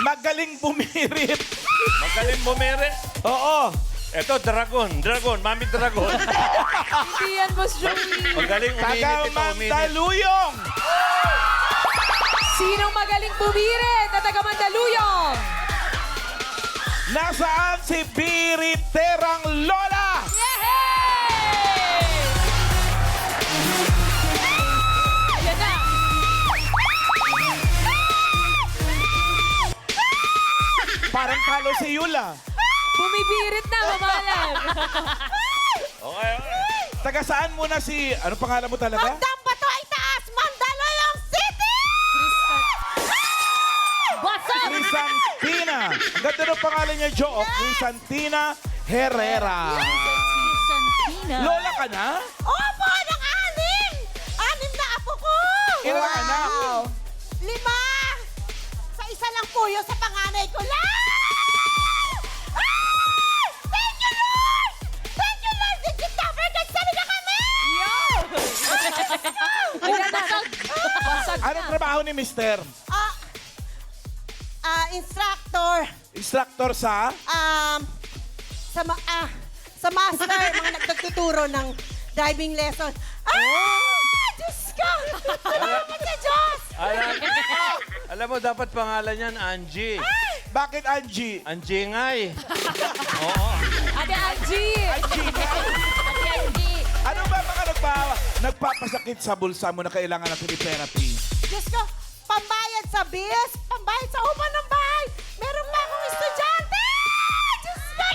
Magaling bumirit. Magaling bumere. Oo. Eto, dragon. Dragon. Mami dragon. Hindi yan, Boss Joey. Magaling uminit Taga ito. Uminit. Mandaluyong. Sinong magaling bumirit na taga Mandaluyong? Nasaan si Biriterang Lola? Parang talo si Yula. Bumibirit na, mamalam. Okay, okay. Taga saan muna si... Ano pangalan mo talaga? Hanggang bato ay taas, Mandaluyong City! What's up? Crisantina. Ang ganda ng pangalan niya, Jo. Oh, Crisantina Herrera. Lola ka na? Opo, ng anim! Anim na apo ko! Ilang anak? Lima! Sa panganay ko lang! Ah! Thank you, Lord! Thank you, Lord! Did you cover ka? Sali na kami! Ayan na. Basag na. Anong trabaho ni Mister? Ah, ah, instructor, Instructor sa... um, sa, ma- ah, sa master, mga nagtuturo ng driving lesson. Ah! Diyos ko! Salamat sa Diyos! Alam, alam mo, dapat pangalan yan, Angie. Bakit Angie? Angie ngay. Oo. Ate Angie. Ano ba mga nagpa, nagpapasakit sa bulsa mo na kailangan ng therapy? Diyos ko, pambayad sa bills, pambayad sa upa ng bahay. Meron pa akong estudyante! Diyos ko!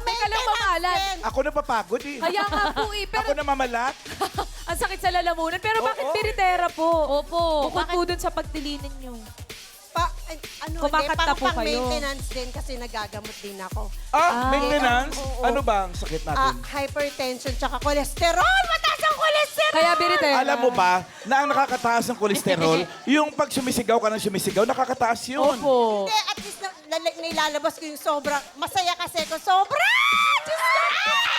Teka lang, mamalan. Ako napapagod eh. Kaya nga po eh. Pero Ako namamalat. ang sakit sa lalamunan. Pero bakit Oo. biritera po? Opo. Bukod po dun sa pagtilinan nyo. Pa, ay, ano, Kumakanta hindi, po kayo. maintenance din kasi nagagamot din ako. Ah, Ah. maintenance? Oo. Ano ba ang sakit Ah, natin? hypertension tsaka cholesterol! Mataas ang cholesterol! Kaya biritera. Alam mo ba na ang nakakataas ng kolesterol, yung pag sumisigaw ka ng sumisigaw, nakakataas yun. Opo. Hindi, at least na, lala- nailalabas ko yung sobrang, masaya kasi ko, sobra! Diyos ko!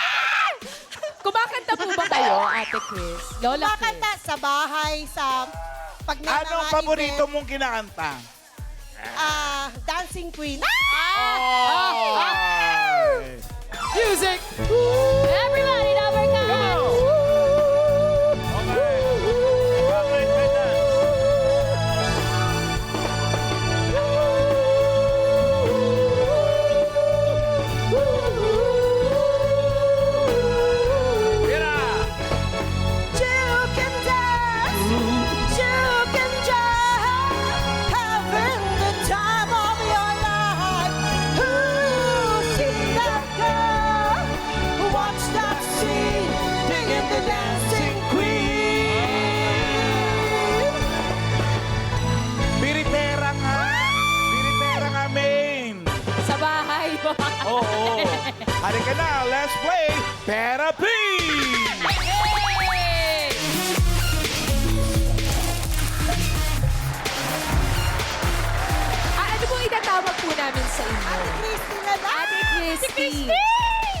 Kumakanta po ba kayo, Ate Chris? Lola Kumakanta Chris? sa bahay, sa pag may Anong mga paborito mong kinakanta? ah, Dancing Queen. Ah! Ay. Music! Everybody, namin sa inyo? Ate Christy na lang. Ate Christy.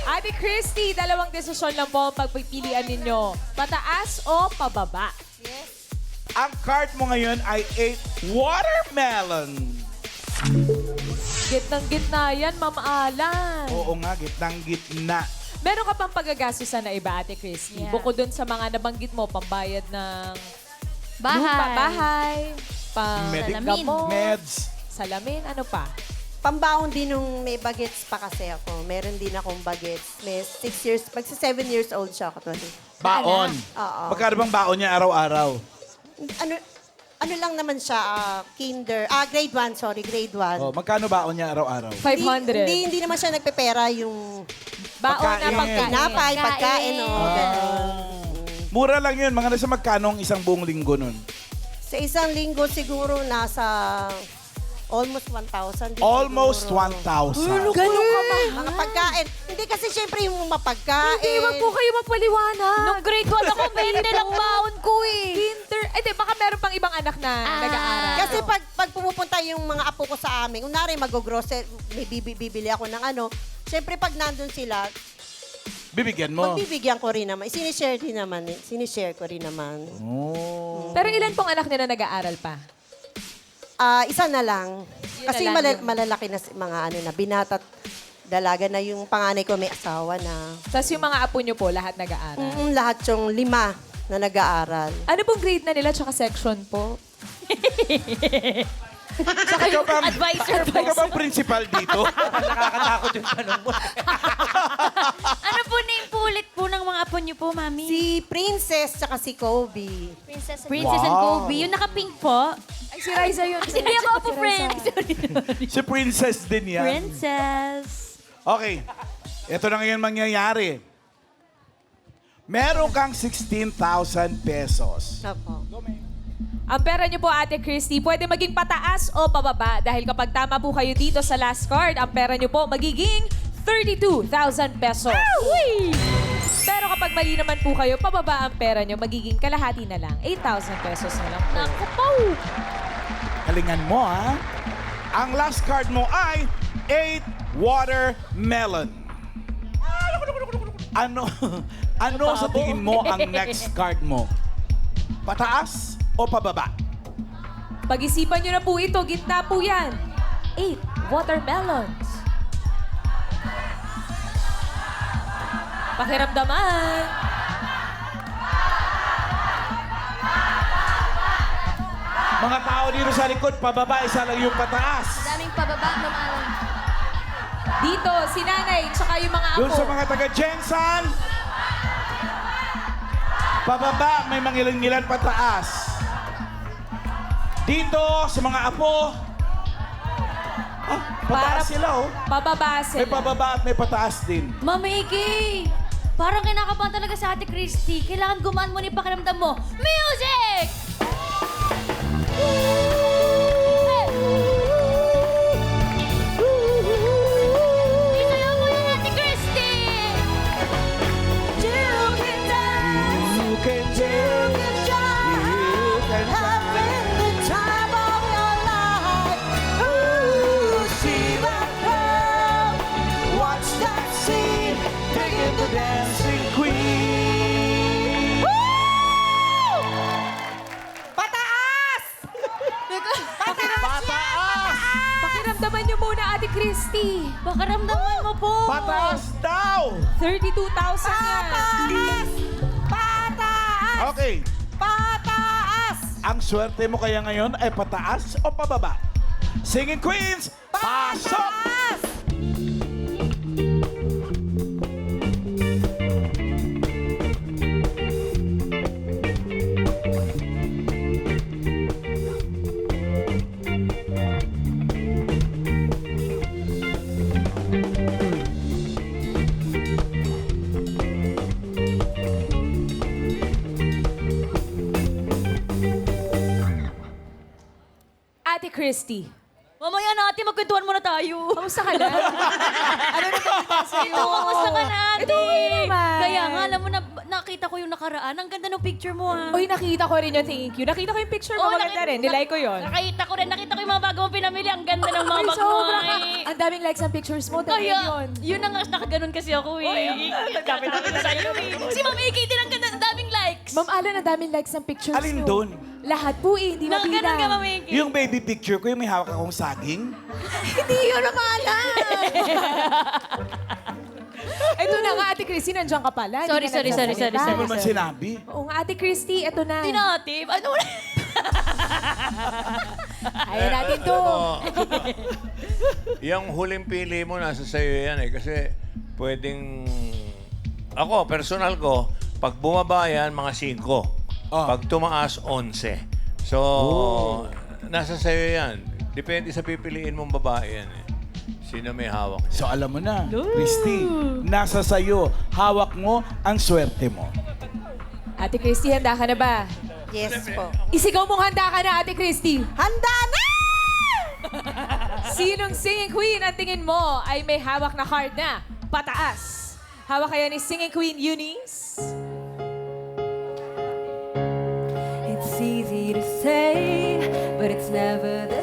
Ate Christy, dalawang desisyon lang po ang pagpipilian ninyo. Pataas o pababa? Yes. Ang card mo ngayon ay 8 watermelon. Gitnang gitna yan, Ma'am Alan. Oo nga, gitnang gitna. Meron ka pang pagagastusan na iba, Ate Christy? Yeah. Bukod dun sa mga nabanggit mo, pambayad ng Bahay. lupa, bahay, pang Medic Salamin. Meds. salamin, ano pa? Pambaon din nung may bagets pa kasi ako. Meron din akong bagets. May six years, magsa seven years old siya actually. Baon. Oo. Magkano bang baon niya araw-araw? Ano, ano lang naman siya, ah, kinder, ah, grade 1, sorry, grade 1. Oh, magkano baon niya araw-araw? 500. Hindi, hindi naman siya nagpepera yung Baon na Pagkain. pagkain. napay, Pagkain. o ganun. Mura lang yun. Mga nasa magkano ang isang buong linggo nun? Sa isang linggo siguro nasa almost 1,000. din Almost siguro. 1,000. Ganun ka ba? Mga pagkain. Hindi kasi syempre yung mapagkain. Hindi, wag po kayo mapaliwanag. Nung grade 1 ako, 20 lang baon ko eh. Winter. Eh, di, baka meron pang ibang anak na Ah. nag-aaral. Kasi pag, pag pumupunta yung mga apo ko sa amin, unari mag-grocery, may bibi- bibili ako ng ano, syempre pag nandun sila, Bibigyan mo. Magbibigyan ko rin naman. Sinishare din naman. eh. Sinishare ko rin naman. Oh. Pero ilan pong anak niyo na nag-aaral pa? Ah, isa na lang. Kasi na lang mala- yung- malalaki na si- mga ano na binatat dalaga na yung panganay ko may asawa na. Tapos yung mga apo niyo po, lahat nag-aaral. Mm, lahat yung lima na nag-aaral. Ano pong grade na nila tsaka section po? Saka ikaw bang, Advisor po. ikaw bang principal dito? Nakakatakot yung tanong mo. Ano po name po ulit apo niyo po, mami? Si Princess tsaka si Kobe. Princess, Princess and Wow. Kobe. Yung naka-pink po. Ay, si Riza yun. Kasi ako po, friend. Sorry. si Princess din yan. Princess. Okay. Ito na ngayon mangyayari. Meron kang 16,000 pesos. Opo. Ang pera niyo po, Ate Christy, pwede maging pataas o pababa. Dahil kapag tama po kayo dito sa last card, ang pera niyo po magiging 32,000 pesos. Pero kapag mali naman po kayo, pababa ang pera niyo, magiging kalahati na lang. 8,000 pesos na lang po. Naku po. Kalingan mo, ha? Ang last card mo ay 8 watermelon. Ano, ano sa tingin mo ang next card mo? Pataas o pababa? Pag-isipan niyo na po ito, gitna po yan. 8 watermelons. Pakiramdaman. Mga tao dito sa likod, pababa, isa lang yung pataas. Daming pababa, Ma'am Alan. Dito, si nanay, tsaka yung mga apo. Doon sa mga taga Jensan, pababa, may mangilan-ngilan pataas. Dito, sa mga apo, ah, pataas Para- sila oh. Pababa sila. May pababa at may pataas din. Ma'am Iggy, parang kinakabahan talaga sa Ate Christy. Kailangan gumaan mo ni pakiramdam mo. Music! Christy. Pakiramdaman mo po. Pataas daw! 32,000 yan. Pataas! Pataas! Okay, Pataas! ang swerte mo kaya ngayon ay pataas o pababa? Singing Queens, pasok! Christy, Mamaya natin, magkwentuhan muna tayo. kamusta ka na? ano na ba sa'yo? Kamusta ka na, ate? Ito, okay naman. Kaya nga, alam mo, na, nakita ko yung nakaraan. Ang ganda ng picture mo, ah. Uy, nakita ko rin yun. Thank you. Nakita ko yung picture mo. Oo, Maganda nakita- rin. Nilike ko yun. Nakita ko rin, nakita ko yung mga bago mo pinamili. Ang ganda ng mga Ay, bag mo, sobra ka. ay. Ang daming likes ang pictures mo. Dahil Kaya, yun. yun ang nakaganon kasi ako, eh. Nagkapit na sa'yo, eh. Si Iggy din ang ganda. Ma'am Alan, ang daming likes ang pictures Alin nyo. dun? Lahat po eh, hindi Nakaganon ka, mabida. Ma'am Iggy. Yung baby picture ko, yung may hawak akong saging. Hindi yun ang alam. Ito na nga, Ate Christy, nandiyan ka pala. Hindi Sorry, ka sorry, sorry, nagsasalita. sorry, Hindi sorry. mo naman sinabi. Oo nga, Ate Christy, ito na. Tinatip. Ano? Ayan natin to. Yung huling pili mo, nasa sa'yo yan eh. Kasi pwedeng... Ako, personal ko, pag bumaba yan, mga 5. Ah. Pag tumaas, 11. So, nasa sa'yo yan. Depende sa pipiliin mong babae yan eh. Sino may hawak. So alam mo na, Christy, nasa sayo, hawak mo ang swerte mo. Ate Christy, handa ka na ba? Yes po. Isigaw mong handa ka na, Ate Christy. Handa na! Sinong singing queen ang tingin mo ay may hawak na card na pataas? Hawak kaya ni singing queen Eunice? To say, but it's never the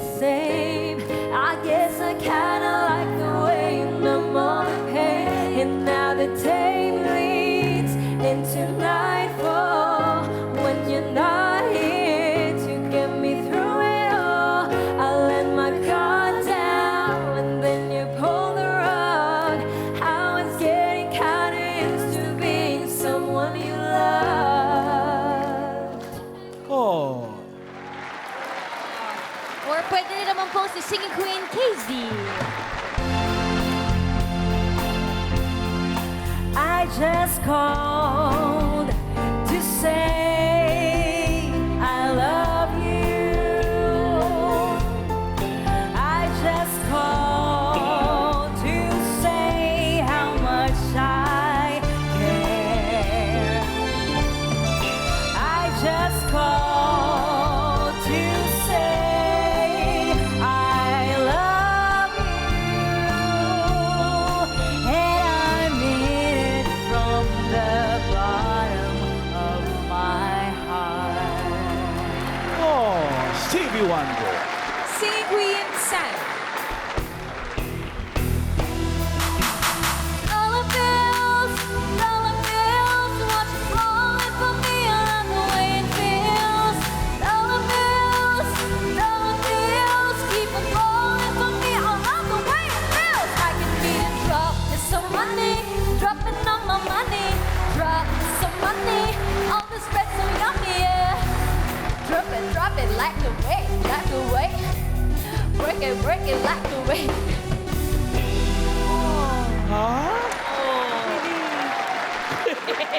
goes to singing queen KZ. I just called.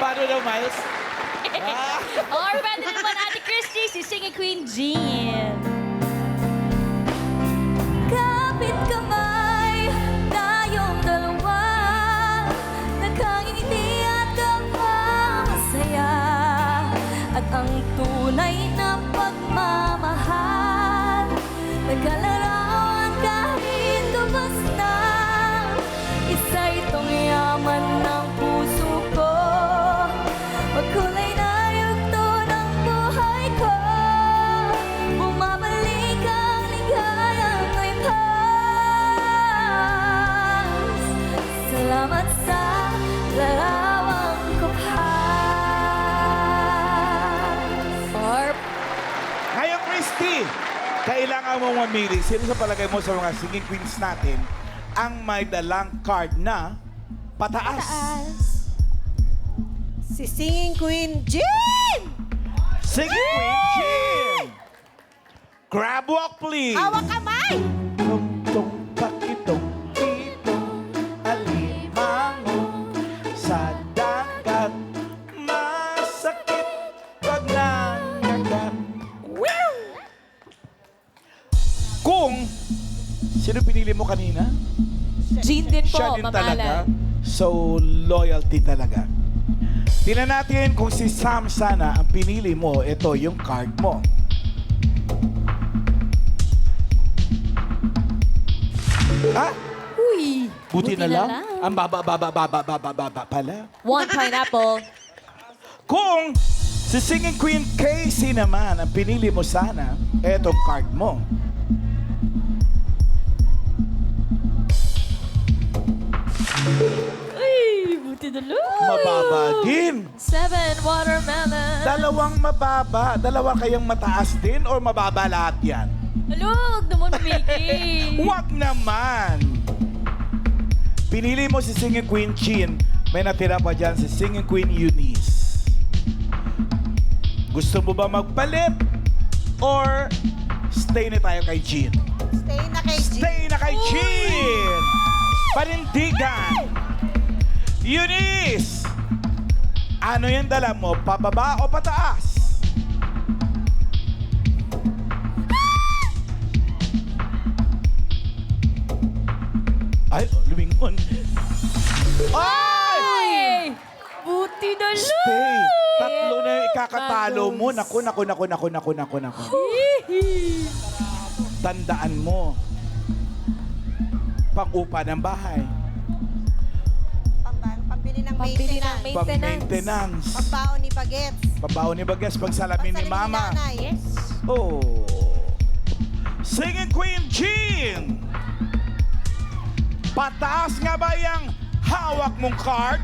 Paano daw, Miles? Or pwede naman Ate Christy, si Singing Queen Jean. Kapit kamay, tayong dalawa Nakangiti at kapapasaya At ang Sino sa palagay mo sa mga singing queens natin ang may dalang card na pataas? Si Singing Queen Jean! Singing Queen Jean! Grab walk, please! Hawak kamay! Siya din talaga. So, loyalty talaga. Tingnan natin kung si Sam sana ang pinili mo. Ito yung card mo. Ha? Uy, Buti, na, lang. Ang baba, baba, baba, baba, baba pala. one pineapple. Kung si Singing Queen Casey naman ang pinili mo sana, etong card mo. Uy, buti na lang. Mababa din. Seven watermelon. Dalawang mababa. Dalawa kayang mataas din or mababa lahat yan? Alug naman, Mickey. Huwag naman! Pinili mo si Singing Queen Chin. May natira pa dyan si Singing Queen Eunice. Gusto mo ba magpalit? Or stay na tayo kay Jean? Stay na kay Jean. Stay na kay Jean! Panindigan! Eunice! Ano yung dala mo? Pababa o pataas? Ay, lumingon. Ay! Ay! Buti na lang. Stay. Tatlo na yung ikakatalo mo. Naku, naku, naku, naku, naku, naku, naku. Tandaan mo. Pang-upa ng bahay. Pamba- Pambili ng Pambili ng maintenance. Pang-maintenance. Pambaon ni Bagets. Pabaon ni Bagas pag salamin ni Mama. nanay. Yes. Oh. Singing Queen Jean! Pataas nga ba yung hawak mong card?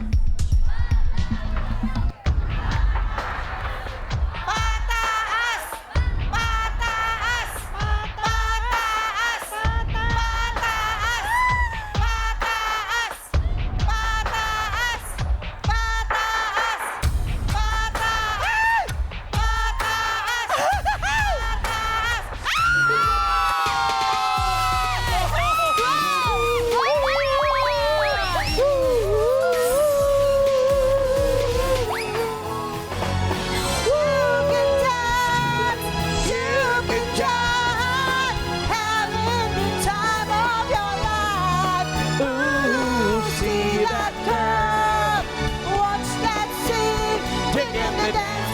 对对对对